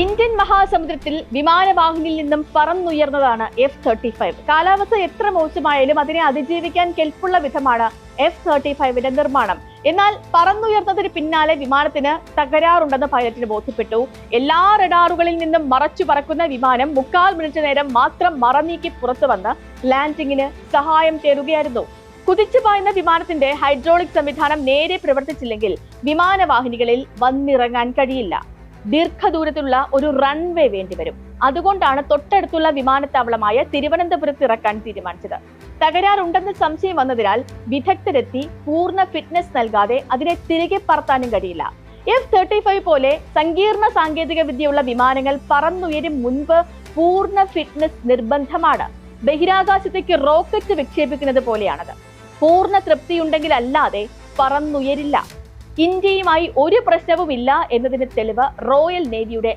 Indian മഹാസമുദ്രത്തിൽ വിമാനവാഹിനിയിൽ നിന്നും പറന്നുയർന്നതാണ് F thirty five കാലാവസ്ഥ എത്ര മോശമായാലും അതിനെ അതിജീവിക്കാൻ കെൽപ്പുള്ള വിധമാണ് എഫ് തേർട്ടി ഫൈവിന്റെ നിർമ്മാണം. എന്നാൽ പറന്നുയർന്നതിന് പിന്നാലെ വിമാനത്തിന് തകരാറുണ്ടെന്ന് പൈലറ്റിന് ബോധ്യപ്പെട്ടു. എല്ലാ റഡാറുകളിൽ നിന്നും മറച്ചു പറക്കുന്ന വിമാനം മുക്കാൽ മിനിറ്റ് നേരം മാത്രം മറനീക്കി പുറത്തു വന്ന് ലാൻഡിങ്ങിന് സഹായം തേടുകയായിരുന്നു. കുതിച്ചു പായുന്ന വിമാനത്തിന്റെ ഹൈഡ്രോളിക് സംവിധാനം നേരെ പ്രവർത്തിച്ചില്ലെങ്കിൽ വിമാനവാഹിനികളിൽ വന്നിറങ്ങാൻ കഴിയില്ല. ദീർഘദൂരത്തുള്ള ഒരു റൺവേ വേണ്ടിവരും അതുകൊണ്ടാണ് തൊട്ടടുത്തുള്ള വിമാനത്താവളമായ തിരുവനന്തപുരത്ത് ഇറക്കാൻ തീരുമാനിച്ചത്. തകരാറുണ്ടെന്ന് സംശയം വന്നതിനാൽ വിദഗ്ധരെത്തി പൂർണ ഫിറ്റ്നസ് നൽകാതെ അതിനെ തിരികെ പറത്താനും കഴിയില്ല. എഫ് തേർട്ടി ഫൈവ് പോലെ സങ്കീർണ സാങ്കേതിക വിദ്യയുള്ള വിമാനങ്ങൾ പറന്നുയരും മുൻപ് പൂർണ ഫിറ്റ്നസ് നിർബന്ധമാണ്. ബഹിരാകാശത്തേക്ക് റോക്കറ്റ് വിക്ഷേപിക്കുന്നത് പോലെയാണത്. പൂർണ തൃപ്തിയുണ്ടെങ്കിൽ അല്ലാതെ പറന്നുയരില്ല. ഇന്ത്യയുമായി ഒരു പ്രശ്നവുമില്ല എന്നതിന് തെളിവ് റോയൽ നേവിയുടെ